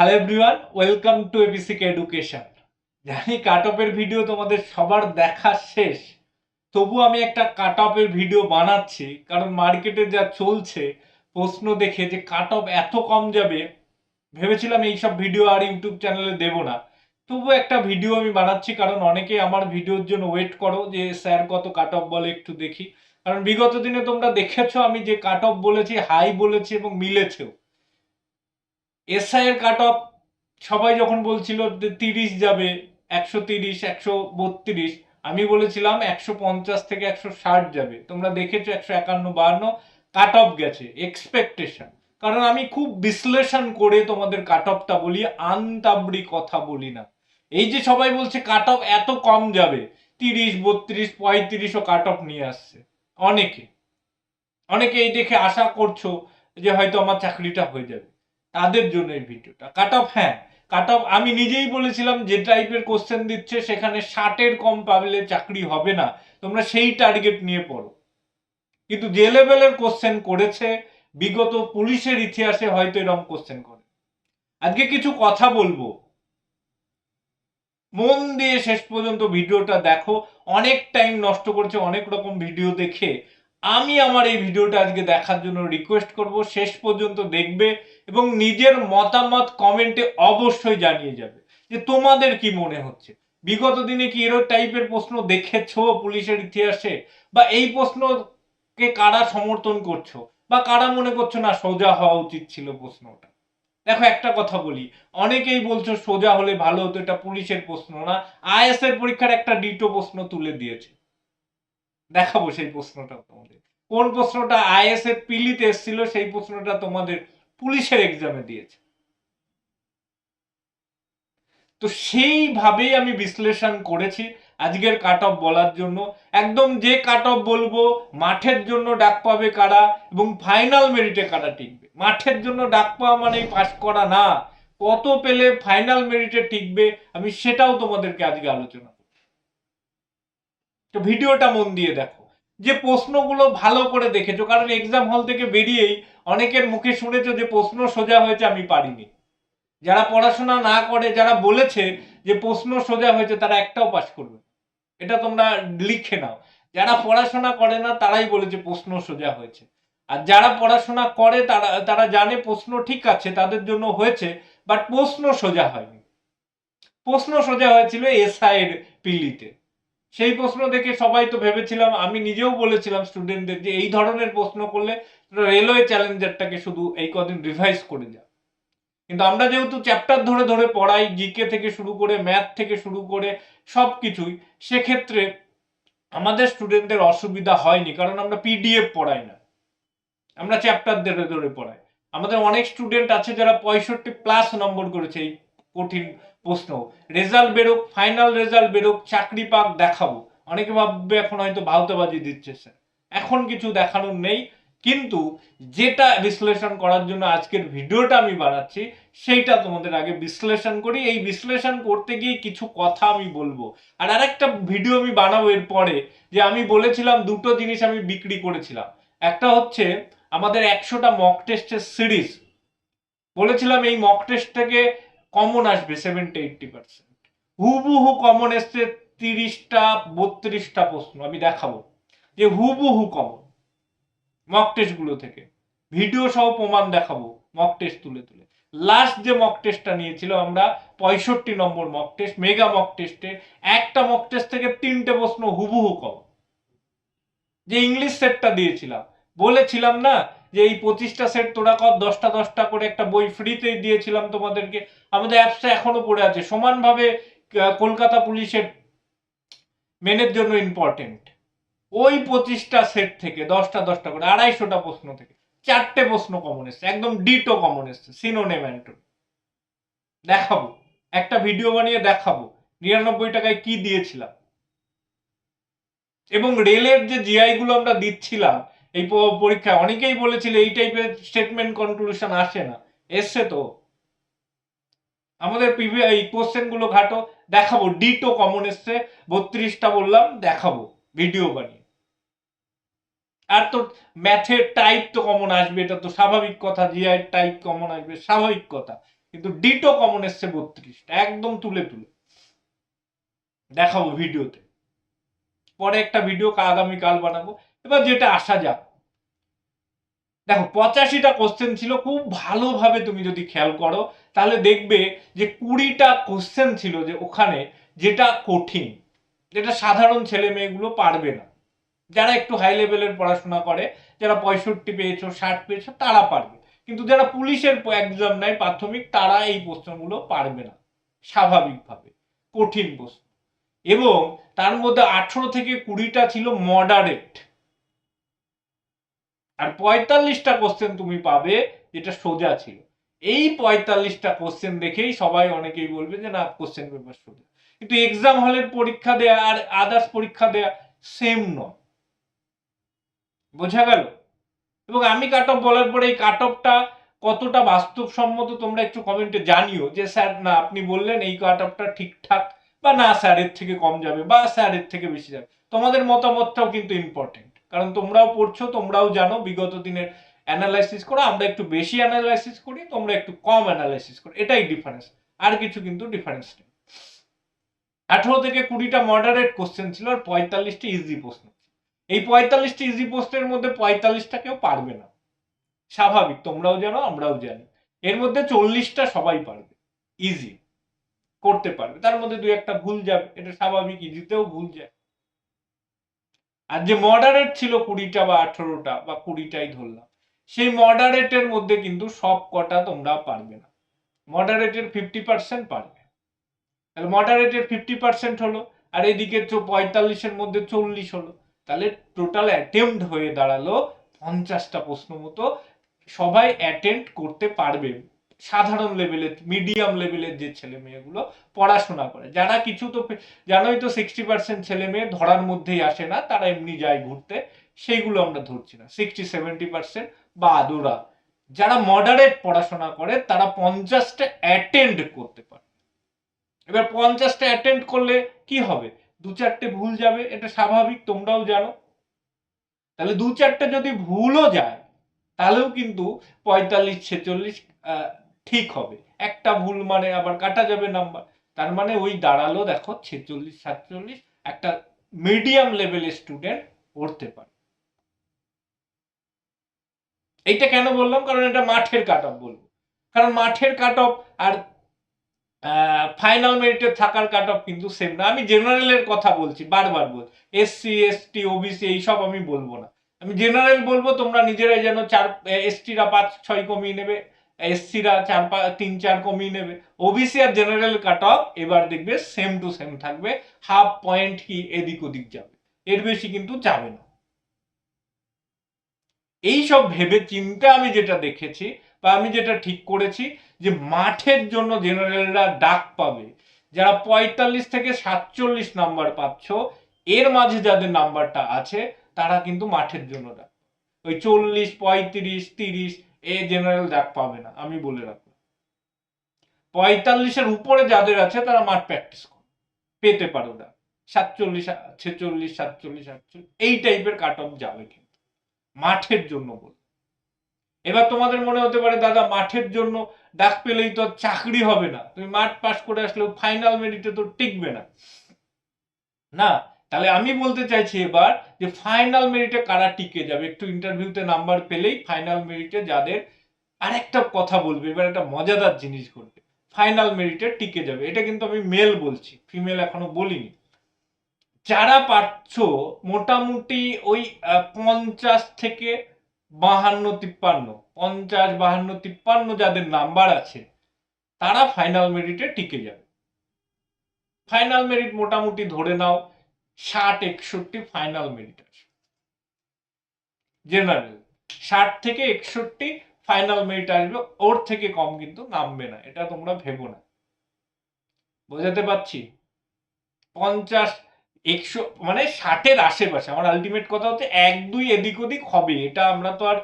Hello everyone welcome to Epsic education জানি cut অফের video তোমাদের সবার দেখা শেষ। তবু আমি একটা কাট অফের ভিডিও বানাচ্ছি, কারণ মার্কেটে যা চলছে, প্রশ্ন দেখে যে কাট অফ এত কম যাবে, ভেবেছিলাম এইসব ভিডিও আর ইউটিউব চ্যানেলে দেব না। তবু একটা ভিডিও আমি বানাচ্ছি, কারণ অনেকে আমার ভিডিওর জন্য ওয়েট করো যে স্যার কত কাট অফ বলে একটু দেখি। কারণ বিগত দিনে তোমরা দেখেছ আমি যে কাট অফ বলেছি হাই বলেছি এবং মিলেছেও। এসআই এর কাট অফ সবাই যখন বলছিল যে তিরিশ যাবে, একশো তিরিশ, একশো বত্রিশ, আমি বলেছিলাম একশো পঞ্চাশ থেকে একশো ষাট যাবে। তোমরা দেখেছ একশো একান্ন বাহান্ন কাট অফ গেছে এক্সপেকটেশন কারণ আমি খুব বিশ্লেষণ করে তোমাদের কাট অফটা বলি আনতাবড়ি কথা বলি না। এই যে সবাই বলছে কাট অফ এত কম যাবে, তিরিশ, বত্রিশ, পঁয়ত্রিশও কাট অফ নিয়ে আসছে। অনেকে অনেকে এই দেখে আশা করছ যে হয়তো আমার চাকরিটা হয়ে যাবে। তাদের জন্য এই ভিডিওটা। কাট অফ হ্যাঁ কাট অফ আমি নিজেই বলেছিলাম যে টাইপের কোশ্চেন দিচ্ছে, সেখানে ষাটের কম পাবলে চাকরি হবে না, তোমরা সেই টার্গেট নিয়ে পড়ো। কিন্তু যে লেভেলের কোশ্চেন করেছে, বিগত পুলিশের ইতিহাসে হয়তো এরকম কোশ্চেন করে। আজকে কিছু কথা বলব। মন দিয়ে শেষ পর্যন্ত ভিডিওটা দেখো, অনেক টাইম নষ্ট করছে, অনেক রকম ভিডিও দেখে। আমি আমার এই ভিডিওটা আজকে দেখার জন্য রিকোয়েস্ট করব, শেষ পর্যন্ত দেখবে এবং নিজের মতামত কমেন্টে অবশ্যই জানিয়ে যাবে যে তোমাদের কি মনে হচ্ছে? বিগত দিনে কি এরো টাইপের প্রশ্ন দেখেছ পুলিশের ইতিহাসে? বা এই প্রশ্নকে কারা সমর্থন করছ? বা কারা মনে করছ না সোজা হওয়া উচিত ছিল প্রশ্নটা? দেখো, একটা কথা বলি। অনেকেই বলছো সোজা হলে ভালো হতো, এটা পুলিশের প্রশ্ন না। আইএস এর পরীক্ষার একটা ডিটো প্রশ্ন তুলে দিয়েছে। দেখাবো সেই প্রশ্নটা তোমাদের। কোন প্রশ্নটা আইএস এর পিলিতে এসেছিল, সেই প্রশ্নটা তোমাদের পুলিশের এক্সামে দিয়েছে। তো সেইভাবেই আমি বিশ্লেষণ করেছি আজকের কাট অফ বলার জন্য। একদম যে কাট অফ বলব, মাঠের জন্য ডাক পাবে কারা এবং ফাইনাল মেরিটে কারা টিকবে? মাঠের জন্য ডাক পাওয়া মানে পাস করা না। কত পেলে ফাইনাল মেরিটে টিকবে, আমি সেটাও তোমাদেরকে আজকে আলোচনা করব তো ভিডিওটা মন দিয়ে দেখো। যে প্রশ্নগুলো ভালো করে দেখেছ, কারণ এক্সাম হল থেকে বেরিয়েই অনেকের মুখে শুনেছো যে প্রশ্ন সোজা হয়েছে, আমি পারিনি। যারা পড়াশোনা না করে, যারা বলেছে যে প্রশ্ন সোজা হয়েছে, তারা একটাও পাশ করবে। এটা তোমরা লিখে নাও। যারা পড়াশোনা করে না, তারাই বলেছে প্রশ্ন সোজা হয়েছে। আর যারা পড়াশোনা করে, তারা তারা জানে প্রশ্ন ঠিক আছে, তাদের জন্য হয়েছে বাট প্রশ্ন সোজা হয়নি। প্রশ্ন সোজা হয়েছিল এসআই এর পিলিতে। সেই প্রশ্ন দেখে সবাই তো ভেবেছিলাম, আমি নিজেও বলেছিলাম স্টুডেন্টদের যে এই ধরনের প্রশ্ন করলে রেলওয়ে চ্যালেঞ্জারটাকে শুধু এই কদিন রিভাইজ করে যা কিন্তু আমরা যেহেতু চ্যাপ্টার ধরে ধরে পড়াই জিকে থেকে শুরু করে ম্যাথ থেকে শুরু করে সব কিছুই সেক্ষেত্রে আমাদের স্টুডেন্টদের অসুবিধা হয়নি, কারণ আমরা পিডিএফ পড়াই না। আমরা চ্যাপ্টার ধরে ধরে পড়াই। আমাদের অনেক স্টুডেন্ট আছে যারা পঁয়ষট্টি প্লাস নম্বর করেছে, এই কঠিন প্রশ্ন। রেজাল্ট বেরোক ফাইনাল রেজাল্ট বেরোক, চাকরি পাক দেখাবো। অনেকে ভাববে এখন হয়তো ভাওতাবাজি দিচ্ছে স্যার। এখন কিছু দেখানোর নেই। কিন্তু যেটা বিশ্লেষণ করার জন্য আজকের ভিডিওটা আমি বানাচ্ছি, সেইটা তোমাদের আগে বিশ্লেষণ করি। এই বিশ্লেষণ করতে গিয়ে কিছু কথা আমি বলব। আর আরেকটা ভিডিও আমি বানাবো এর পরে, যে আমি বলেছিলাম দুটো জিনিস আমি বিক্রি করেছিলাম। একটা হচ্ছে আমাদের একশোটা মক টেস্টের সিরিজ বলেছিলাম এই মক টেস্ট থেকে কমন আসবে সেভেন্টি এইটটি পার্সেন্ট হুবহু কমন এসছে তিরিশটা, বত্রিশটা প্রশ্ন, আমি দেখাবো। যে হুবহু কমন মক টেস্টগুলো থেকে। ভিডিও সহ প্রমাণ দেখাবো মক টেস্ট তুলে তুলে। লাস্ট যে মক টেস্টটা নিয়েছিল আমরা, পঁয়ষট্টি নম্বর মক টেস্ট মেগা মক টেস্টে একটা মক টেস্ট থেকে তিনটে প্রশ্ন হুবহু কম যে ইংলিশ সেটটা দিয়েছিলাম, বলেছিলাম না যে এই পঁচিশটা সেট তোরা কর, দশটা দশটা করে একটা বই ফ্রিতেই দিয়েছিলাম তোমাদেরকে। আমাদের অ্যাপসটা এখনও পড়ে আছে। সমানভাবে কলকাতা পুলিশের মেনের জন্য ইম্পর্টেন্ট ওই পঁচিশটা সেট থেকে দশটা দশটা করে, আড়াইশোটা প্রশ্ন থেকে। চারটে প্রশ্ন কমন এসছে, একদম ডিটো কমন এসছে সিনোনেম অ্যান্টন দেখাবো। একটা ভিডিও বানিয়ে দেখাবো, নিরানব্বই টাকায় কি দিয়েছিলাম। এবং রেলের যে জিআই গুলো আমরা দিচ্ছিলাম এই প- পরীক্ষায় অনেকেই বলেছিল এই টাইপের স্টেটমেন্ট কনক্লুশন আসে না। এসছে তো। আমাদের এই কোশ্চেনগুলো ঘাটো, দেখাবো। ডিটো কমন এসছে, বত্রিশটা বললাম, দেখাবো। ভিডিও বানিয়ে। আর তো ম্যাথের টাইপ তো কমন আসবে, এটা তো স্বাভাবিক কথা জিআই টাইপ কমন আসবে, স্বাভাবিক কথা। কিন্তু ডিটো কমন এসছে বত্রিশটা, একদম তুলে তুলে। দেখাবো ভিডিওতে পরে একটা ভিডিও আগামীকাল বানাবো। এবার যেটা আসা যাক। দেখো, পঁচাশিটা কোশ্চেন ছিল, খুব ভালোভাবে তুমি যদি খেয়াল করো, তাহলে দেখবে যে কুড়িটা কোশ্চেন ছিল যে ওখানে যেটা কঠিন, যেটা সাধারণ ছেলে মেয়েগুলো পারবে না। যারা একটু হাই লেভেলের পড়াশোনা করে, যারা পঁয়ষট্টি পেয়েছ, ষাট পেয়েছ, তারা পারবে। কিন্তু যারা পুলিশের এক্সাম নেয় প্রাথমিক, তারা এই প্রশ্নগুলো পারবে না, স্বাভাবিকভাবে। কঠিন প্রশ্ন। এবং তার মধ্যে আঠেরো থেকে কুড়িটা ছিল মডারেট আর পঁয়তাল্লিশটা কোশ্চেন তুমি পাবে যেটা সোজা ছিল। এই পঁয়তাল্লিশটা কোশ্চেন দেখেই সবাই অনেকেই বলবে যে, না কোশ্চেন পেপার সোজা। কিন্তু এক্সাম হলের পরীক্ষা দেয়া আর আদার্স পরীক্ষা দেয়া সেম নয়। বোঝা গেল? এবং আমি কাট অফ বলার পরে এই কাট অফটা কতটা বাস্তবসম্মত তোমরা একটু কমেন্টে জানিও যে, স্যার, না, আপনি বললেন এই কাট অফটা ঠিকঠাক বা না, স্যারের থেকে কম যাবে বা স্যারের থেকে বেশি যাবে। তোমাদের মতামতটাও কিন্তু ইম্পর্টেন্ট কারণ তোমরাও পড়ছো, তোমরাও জানো, বিগত দিনের অ্যানালাইসিস করো, আমরা একটু বেশি অ্যানালাইসিস করি, তোমরা একটু কম অ্যানালাইসিস করো, এটাই ডিফারেন্স আর কিছু কিন্তু ডিফারেন্স নেই। আঠেরো থেকে কুড়িটা মডারেট কোশ্চেন ছিল আর পঁয়তাল্লিশটি ইজি প্রশ্ন। এই পঁয়তাল্লিশটি ইজি প্রশ্নের মধ্যে পঁয়তাল্লিশটা কেউ পারবে না। স্বাভাবিক, তোমরাও জানো, আমরাও জানি। এর মধ্যে চল্লিশটা সবাই পারবে ইজি করতে পারবে। তার মধ্যে দুই একটা ভুল যাবে, এটা স্বাভাবিক ইজিতেও ভুল যায়। আর যে মডারেট ছিল কুড়িটা বা আঠেরোটা বা কুড়িটাই ধরলাম, সেই মডারেটের মধ্যে কিন্তু সব কটা তোমরা পারবে না। মডারেটের ফিফটি পার্সেন্ট পারবে। তাহলে মডারেটের ফিফটি পার্সেন্ট হলো, আর এদিকে পঁয়তাল্লিশের মধ্যে চল্লিশ হলো, তাহলে টোটাল অ্যাটেম্পট হয়ে দাঁড়াল পঞ্চাশটা প্রশ্ন মতো সবাই অ্যাটেন্ড করতে পারবে। সাধারণ লেভেলের মিডিয়াম লেভেলের যে ছেলে মেয়েগুলো পড়াশোনা করে। যারা কিছু তো জানোই তো সিক্সটি পার্সেন্ট ছেলে মেয়ে ধরার মধ্যেই আসে না, তারা এমনি যায় ঘুরতে, সেইগুলো আমরা ধরছি না। সিক্সটি সেভেন্টি পার্সেন্ট বা আদুরা। যারা মডারেট পড়াশোনা করে, তারা পঞ্চাশটা অ্যাটেন্ড করতে পারে। এবার পঞ্চাশটা অ্যাটেন্ড করলে কি হবে? দু চারটে ভুল যাবে, এটা স্বাভাবিক, তোমরাও জানো। তাহলে দু চারটে যদি ভুলও যায়, তাহলেও কিন্তু পঁয়তাল্লিশ, ছেচল্লিশ ঠিক হবে। একটা ভুল মানে আবার কাটা যাবে নাম্বার তার মানে ওই দাঁড়াল দেখো ছেচল্লিশ, সাতচল্লিশ, একটা মিডিয়াম লেভেলের স্টুডেন্ট পড়তে পারে। এইটা কেন বললাম? কারণ এটা মাঠের কাট অফ বলব। কারণ মাঠের কাট অফ আর ফাইনাল মেরিটে থাকার কাট অফ কিন্তু সেম না। আমি জেনারেলের কথা বলছি, বারবার বল এসসি এসটি ওবিসি এইসব আমি বলব না। আমি জেনারেল বলব, তোমরা নিজেরাই যেন চার এসটিরা পাঁচ, ছয় কমিয়ে নেবে। এসসিরা চার পাঁচ তিন, চার কমিয়ে নেবে। ওবিসি আর জেনারেল কাট অফ এবার দেখবে সেম টু সেম থাকবে। হাফ পয়েন্ট কি এদিক ওদিক যাবে। এর বেশি কিন্তু যাবে না। এই সব ভেবে চিন্তা আমি যেটা দেখেছি বা আমি যেটা ঠিক করেছি যে মাঠের জন্য জেনারেলরা ডাক পাবে। যারা পঁয়তাল্লিশ থেকে সাতচল্লিশ নাম্বার পাচ্ছ, এর মাঝে যাদের নাম্বারটা আছে, তারা কিন্তু মাঠের জন্য ডাক ওই চল্লিশ, পঁয়ত্রিশ, তিরিশ এ জেনারেল ডাক পাবে না, আমি বলে রাখব পঁয়তাল্লিশের উপরে যাদের আছে, তারা মাঠ প্র্যাকটিস করে পেতে পারো ডাক সাতচল্লিশ, ছেচল্লিশ, সাতচল্লিশ, আটচল্লিশ, এই টাইপের কাট অফ যাবে কিন্তু। মাঠের জন্য বল। এবার তোমাদের মনে হতে পারে, দাদা, মাঠের জন্য ডাক পেলেই তো চাকরি হবে না। তুমি মাঠ পাস করে আসলেও ফাইনাল মেরিটে তো টিকবে না। না তাহলে আমি বলতে চাইছি এবার যে ফাইনাল মেরিটে কারা টিকে যাবে? একটু ইন্টারভিউতে নাম্বার পেলেই ফাইনাল মেরিটে যাদের আরেকটা কথা বলবে, এবার একটা মজাদার জিনিস ঘটবে। ফাইনাল মেরিটে টিকে যাবে। এটা কিন্তু আমি মেল বলছি ফিমেল এখনও বলিনি। যারা পাচ্ছ মোটামুটি ওই পঞ্চাশ থেকে বাহান্ন, তিপ্পান্ন, পঞ্চাশ, বাহান্ন, তিপ্পান্ন যাদের নাম্বার আছে, তারা ফাইনাল মেরিটে টিকে যাবে। ফাইনাল মেরিট মোটামুটি ধরে নাও ষাট, একষট্টি ফাইনাল আছে জেনারেল ষাট থেকে একষট্টি ফাইনাল মিনিট আসবে, ওর থেকে কম কিন্তু নামবে না, এটা তোমরা ভেবো না। বোঝাতে পারছি? পঞ্চাশ, একশো মানে ষাটের আশেপাশে, আমার আলটিমেট কথা হচ্ছে এক, দুই এদিক ওদিক হবে, এটা আমরা তো আর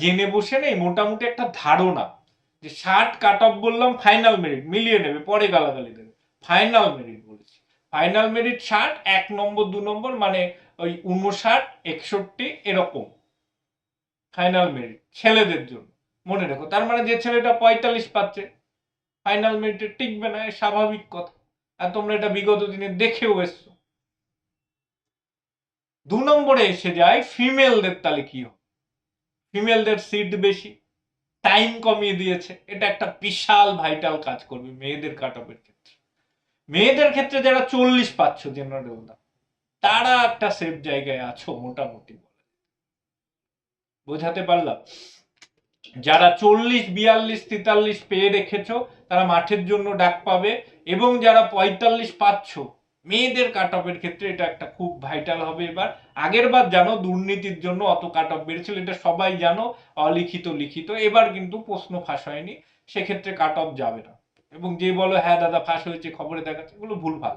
জেনে বসে নেই, মোটামুটি একটা ধারণা। যে ষাট কাট অফ বললাম ফাইনাল মেরিট মিলিয়ে নেবে, পরে গালাগালি দেবে। ফাইনাল মেরিট ফাইনাল মেরিট ষাট, এক নম্বর, দু নম্বর মানে ওই উনষাট একষট্টি, এরকম। ফাইনাল মেরিট ছেলেদের জন্য। মনে রেখো, তার মানে যে ছেলেটা পঁয়তাল্লিশ পাচ্ছে ফাইনাল মেরিটে টিকবে না স্বাভাবিক কথা। আর তোমরা এটা বিগত দিনে দেখেও এসছো। দু নম্বরে এসে যায় ফিমেলদের তাহলে কি হবে ফিমেলদের সিট বেশি টাইম কমিয়ে দিয়েছে। এটা একটা বিশাল ভাইটাল কাজ করবে, মেয়েদের কাট অফের মেয়েদের ক্ষেত্রে যারা চল্লিশ পাচ্ছ জেনারেল দা তারা একটা সেফ জায়গায় আছো, মোটামুটি বোঝাতে পারলাম? যারা চল্লিশ, বিয়াল্লিশ, তেতাল্লিশ পেয়ে রেখেছো, তারা মাঠের জন্য ডাক পাবে এবং যারা পঁয়তাল্লিশ পাচ্ছ, মেয়েদের কাট অফের ক্ষেত্রে এটা একটা খুব ভাইটাল হবে এবার। আগের বার জানো, দুর্নীতির জন্য অত কাট অফ বেড়েছিল, এটা সবাই জানো, অলিখিত লিখিত, এবার কিন্তু প্রশ্ন ফাঁস হয়নি, সেক্ষেত্রে কাট অফ যাবে না। এবং যে বলো হ্যাঁ দাদা, ফাঁস হয়েছে, খবরে দেখাচ্ছে, এগুলো ভুলভাল।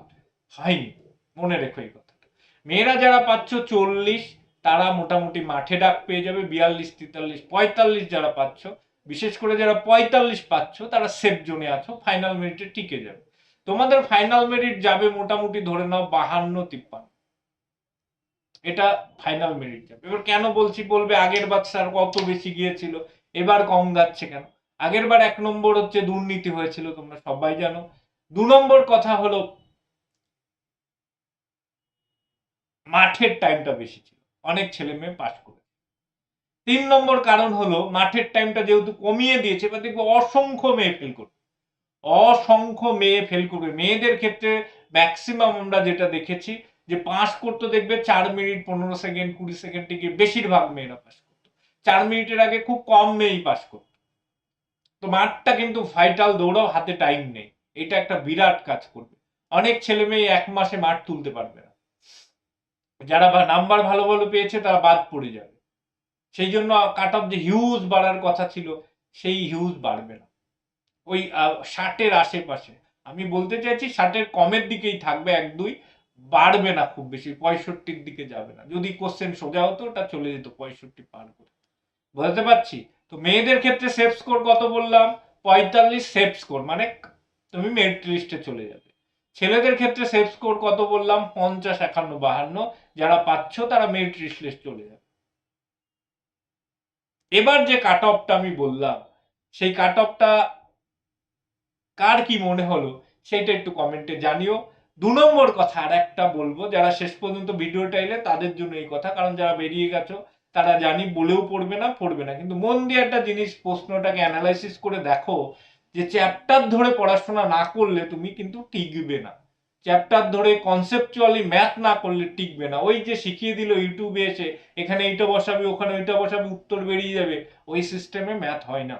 হয়নি। মনে রেখো এই কথাটা। মেয়েরা যারা পাচ্ছ চল্লিশ, তারা মোটামুটি মাঠে ডাক পেয়ে যাবে, বিয়াল্লিশ, তেতাল্লিশ, পঁয়তাল্লিশ যারা পাচ্ছ, বিশেষ করে যারা পঁয়তাল্লিশ পাচ্ছ, তারা সেফ জোনে আছো ফাইনাল মেরিটে টিকে যাবে। তোমাদের ফাইনাল মেরিট যাবে মোটামুটি ধরে নাও বাহান্ন, তিপ্পান্ন। এটা ফাইনাল মেরিট যাবে। এবার কেন বলছি বলবে, আগের স্যার কত বেশি গিয়েছিল, এবার কম যাচ্ছে কেন? আগের বার এক নম্বর হচ্ছে দুর্নীতি হয়েছিল, তোমরা সবাই জানো। দু নম্বর কথা হলো, মাঠের টাইমটা বেশি ছিল। অনেক ছেলে মেয়ে পাস করে তিন নম্বর কারণ হলো, মাঠের টাইমটা যেহেতু কমিয়ে দিয়েছে, এবার দেখব অসংখ্য মেয়ে ফেল করবে। অসংখ্য মেয়ে ফেল করবে। মেয়েদের ক্ষেত্রে ম্যাক্সিমাম আমরা যেটা দেখেছি, যে পাস করতে দেখবে চার মিনিট পনেরো সেকেন্ড কুড়ি সেকেন্ড থেকে বেশিরভাগ মেয়েরা পাস করতো। চার মিনিটের আগে খুব কম মেয়েই পাস করতো। তো মাঠটা কিন্তু ভাইটাল দৌড়াও, হাতে টাইম নেই। এটা একটা বিরাট কাজ করবে। অনেক ছেলে মেয়ে এক মাসে মাঠ তুলতে পারবে না। যারা নাম্বার ভালো ভালো পেয়েছে, তারা বাদ পড়ে যাবে। সেই জন্য কাট অফ যে হিউজ বাড়ার কথা ছিল, সেই হিউজ বাড়বে না। ওই ষাটের আশেপাশে। আমি বলতে চাইছি, ষাটের কমের দিকেই থাকবে এক দুই। বাড়বে না খুব বেশি, পঁয়ষট্টির দিকে যাবে না। যদি কোশ্চেন সোজা হতো, ওটা চলে যেত পঁয়ষট্টি পার করে। বুঝতে পারছি? তো মেয়েদের ক্ষেত্রে সেফ স্কোর কত বললাম? পঁয়তাল্লিশ সেফ স্কোর মানে তুমি মেরিট লিস্টে চলে যাবে। ছেলেদের ক্ষেত্রে সেফ স্কোর কত বললাম? পঞ্চাশ, একান্ন, বাহান্ন। যারা পাচ্ছ তারা মেরিট লিস্টে চলে যাবে। এবার যে কাট অফটা আমি বললাম, সেই কাট অফটা কার কি মনে হলো সেটা একটু কমেন্টে জানিও। দু নম্বর কথা আর একটা বলব, যারা শেষ পর্যন্ত ভিডিওটা এলে তাদের জন্য এই কথা, কারণ যারা বেরিয়ে গেছো তারা জানি বলেও পড়বে না পড়বে না। কিন্তু মন দিয়ে একটা জিনিস, প্রশ্নটাকে অ্যানালাইসিস করে দেখো যে চ্যাপ্টার ধরে পড়াশোনা না করলে তুমি কিন্তু টিকবে না। চ্যাপ্টার ধরে কনসেপচুয়ালি ম্যাথ না করলে টিকবে না। ওই যে শিখিয়ে দিল ইউটিউবে এসে, এখানে এইটা বসাবি, ওখানে ওইটা বসাবি, উত্তর বেরিয়ে যাবে। ওই সিস্টেমে ম্যাথ হয় না।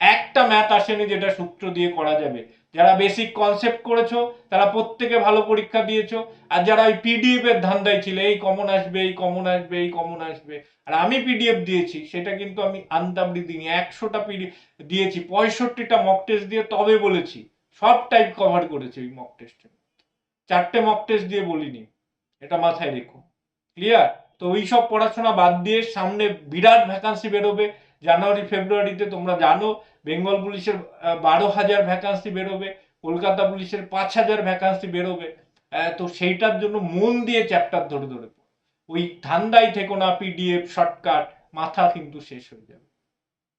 একটা ম্যাথ আসেনি যেটা সূত্র দিয়ে করা যাবে। যারা বেসিক কনসেপ্ট করেছ, তারা প্রত্যেকে ভালো পরীক্ষা দিয়েছ, আর যারা ওই পিডিএফ এর ধান্দায় ছিল, এই কমন আসবে, এই কমন আসবে, এই কমন আসবে, আর আমি পিডিএফ দিয়েছি, সেটা কিন্তু আমি আনতাবড়ি দিইনি, একশোটা পিডিএফ দিয়েছি, পঁয়ষট্টিটা মক টেস্ট দিয়ে তবে বলেছি, সব টাইপ কভার করেছি ওই মক টেস্টে চারটে মক টেস্ট দিয়ে বলিনি, এটা মাথায় রেখো। ক্লিয়ার তো ওই সব পড়াশোনা বাদ দিয়ে সামনে বিরাট ভ্যাকান্সি বেরোবে জানুয়ারি, ফেব্রুয়ারিতে তোমরা জানো, বেঙ্গল পুলিশের বারো হাজার ভ্যাকান্সি বেরোবে, কলকাতা পুলিশের পাঁচ হাজার ভ্যাকান্সি বেরোবে। তো সেইটার জন্য মন দিয়ে চ্যাপ্টার ধরে ধরে। ওই ধান্দাই থেকো না পিডিএফ শর্টকাট মাথা কিন্তু শেষ হয়ে যাবে।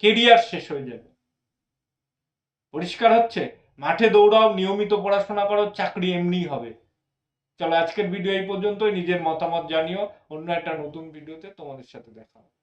কেরিয়ার শেষ হয়ে যাবে। পরিষ্কার হচ্ছে? মাঠে দৌড়াও, নিয়মিত পড়াশোনা করো, চাকরি এমনিই হবে। চলো আজকের ভিডিও এই পর্যন্তই। নিজের মতামত জানিও। অন্য একটা নতুন ভিডিওতে তোমাদের সাথে দেখা হবে।